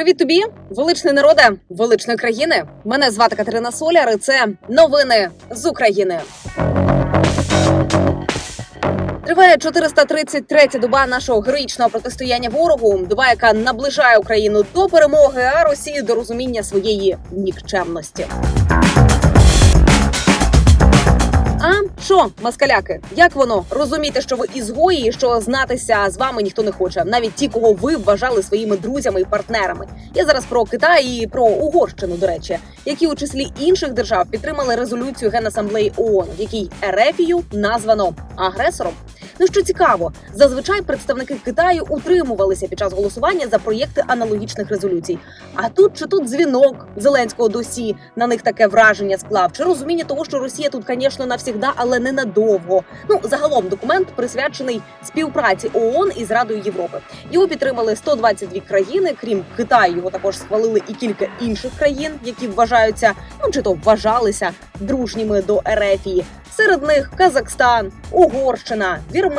Привіт тобі, величний народе, величної країни. Мене звати Катерина Соляр. і Це новини з України. Триває 433-я доба нашого героїчного протистояння ворогу. Доба, яка наближає Україну до перемоги, а Росію до розуміння своєї нікчемності. А що, маскаляки, як воно розуміти, що ви ізгої, що знатися з вами ніхто не хоче, навіть ті, кого ви вважали своїми друзями і партнерами. Я зараз про Китай і про Угорщину, до речі, які у числі інших держав підтримали резолюцію Генасамблеї ООН, в якій Ерефію названо агресором. Ну що цікаво, зазвичай представники Китаю утримувалися під час голосування за проєкти аналогічних резолюцій. А тут чи тут дзвінок Зеленського до Сі на них таке враження склав, чи розуміння того, що Росія тут, звісно, навсігда, але не надовго. Ну загалом документ присвячений співпраці ООН із Радою Європи. Його підтримали 122 країни. Крім Китаю, його також схвалили і кілька інших країн, які вважаються, ну чи то вважалися дружніми до Ерефії. Серед них Казахстан, Угорщина, Вірменія,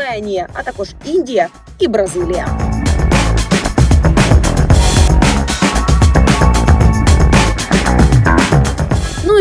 а також Індія і Бразилія.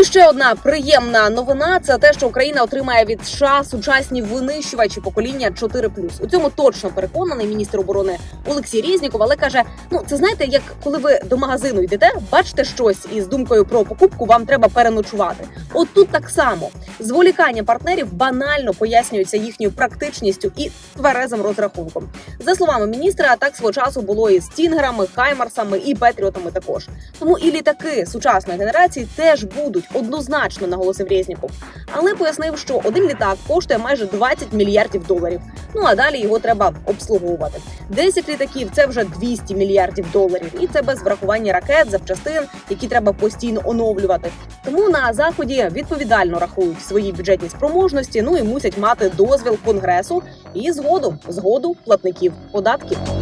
І ще одна приємна новина це те, що Україна отримає від США сучасні винищувачі покоління 4+. У цьому точно переконаний міністр оборони Олексій Різніков, але каже: ну це знаєте, як коли ви до магазину йдете, бачите щось із думкою про покупку, вам треба переночувати. От тут так само зволікання партнерів банально пояснюються їхньою практичністю і тверезим розрахунком. За словами міністра, так свого часу було і з Тінгерами, Хаймарсами і Петріотами також. Тому і літаки сучасної генерації теж будуть однозначно, наголосив Резніков. Але пояснив, що один літак коштує майже 20 мільярдів доларів. Ну а далі його треба обслуговувати. 10 літаків це вже 200 мільярдів доларів, і це без врахування ракет, запчастин, які треба постійно оновлювати. Тому на заході відповідально рахують свої бюджетні спроможності. Ну і мусять мати дозвіл конгресу і згоду згоду платників податків.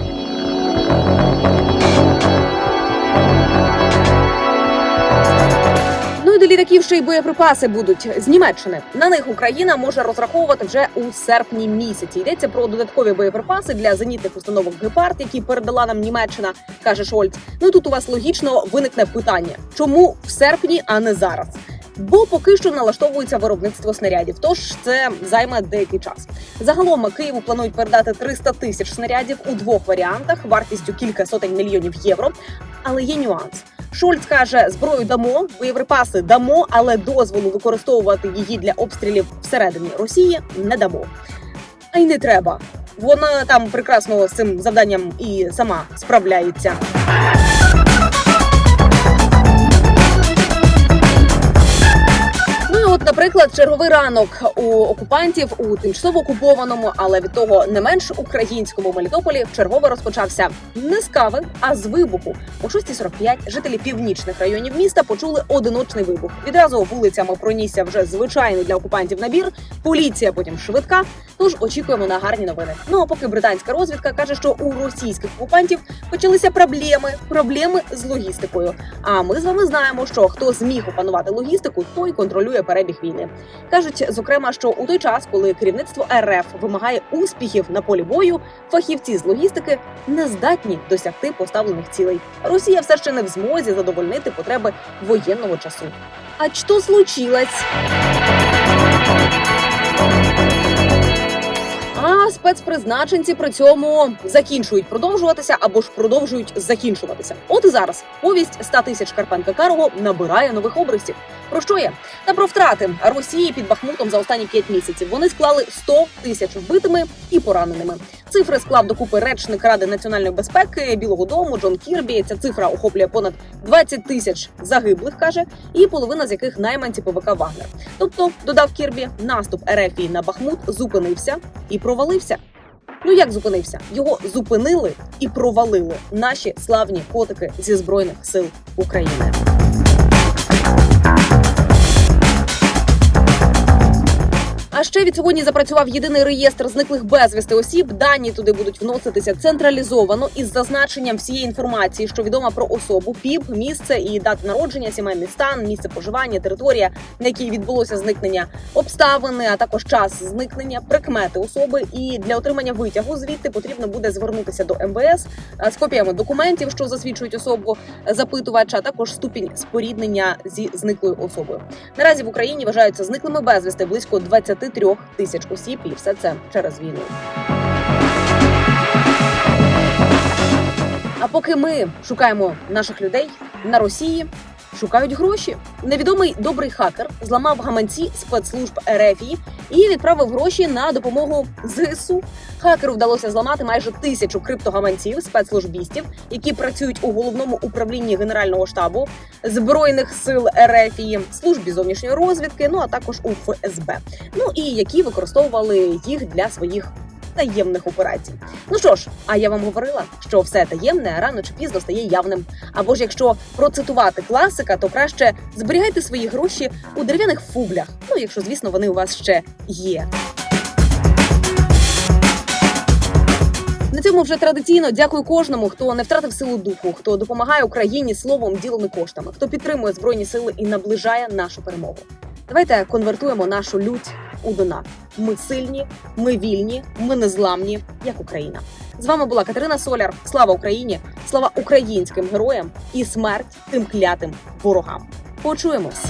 Літаків ще й боєприпаси будуть з Німеччини. На них Україна може розраховувати вже у серпні місяці. Йдеться про додаткові боєприпаси для зенітних установок Гепард, які передала нам Німеччина, каже Шольц. Ну тут у вас логічно виникне питання: чому в серпні, а не зараз? Бо поки що налаштовується виробництво снарядів, тож це займе деякий час. Загалом Києву планують передати 300 тисяч снарядів у двох варіантах, вартістю кілька сотень мільйонів євро. Але є нюанс. Шольц каже, зброю дамо, боєприпаси дамо, але дозволу використовувати її для обстрілів всередині Росії не дамо. А й не треба. Вона там прекрасно з цим завданням і сама справляється. От, наприклад, черговий ранок у окупантів у тимчасово окупованому, але від того не менш українському Мелітополі вчергове розпочався не з кави, а з вибуху. О 6.45 жителі північних районів міста почули одиночний вибух. Відразу вулицями пронісся вже звичайний для окупантів набір. Поліція потім швидка. Тож очікуємо на гарні новини. Ну а поки британська розвідка каже, що у російських окупантів почалися проблеми, проблеми з логістикою. А ми з вами знаємо, що хто зміг опанувати логістику, той контролює перебіг війни. кажуть, зокрема, що у той час, коли керівництво РФ вимагає успіхів на полі бою, фахівці з логістики не здатні досягти поставлених цілей. Росія все ще не в змозі задовольнити потреби воєнного часу. А що случилось? А спецпризначенці при цьому закінчують продовжуватися або ж продовжують закінчуватися. От і зараз повість 100 тисяч Карпенка Карого набирає нових обрисів. Про що є? Та про втрати Росії під Бахмутом за останні 5 місяців. Вони склали 100 тисяч вбитими і пораненими. Цифри склав докупи речник Ради національної безпеки Білого Дому Джон Кірбі. Ця цифра охоплює понад 20 тисяч загиблих, каже, і половина з яких найманці ПВК Вагнер. Тобто, додав Кірбі, наступ РФ на Бахмут зупинився і провалився. Ну як зупинився? Його зупинили і провалили наші славні котики зі збройних сил України. Ще від сьогодні запрацював єдиний реєстр зниклих безвісти осіб. Дані туди будуть вноситися централізовано із зазначенням всієї інформації, що відома про особу, ПІП, місце і дата народження, сімейний стан, місце проживання, територія, на якій відбулося зникнення, обставини, а також час зникнення, прикмети особи. І для отримання витягу звідти потрібно буде звернутися до МВС е, з копіями документів, що засвідчують особу запитувача, а також ступінь споріднення зі зниклою особою. Наразі в Україні вважаються зниклими безвісти близько 23 тисяч осіб, і все це через війну. А поки ми шукаємо наших людей на Росії. Шукають гроші. Невідомий добрий хакер зламав гаманці спецслужб РФ і відправив гроші на допомогу ЗСУ. Хакеру вдалося зламати майже тисячу криптогаманців спецслужбістів, які працюють у головному управлінні Генерального штабу збройних сил РФ, службі зовнішньої розвідки, ну а також у ФСБ. Ну і які використовували їх для своїх таємних операцій. Ну що ж, а я вам говорила, що все таємне рано чи пізно стає явним. Або ж якщо процитувати класика, то краще зберігайте свої гроші у дерев'яних фублях. Ну, якщо звісно вони у вас ще є. На цьому вже традиційно дякую кожному, хто не втратив силу духу, хто допомагає Україні словом, ділом і коштами, хто підтримує збройні сили і наближає нашу перемогу. Давайте конвертуємо нашу лють у донат. Ми сильні, ми вільні, ми незламні, як Україна. З вами була Катерина Соляр. Слава Україні! Слава українським героям і смерть тим клятим ворогам. Почуємось.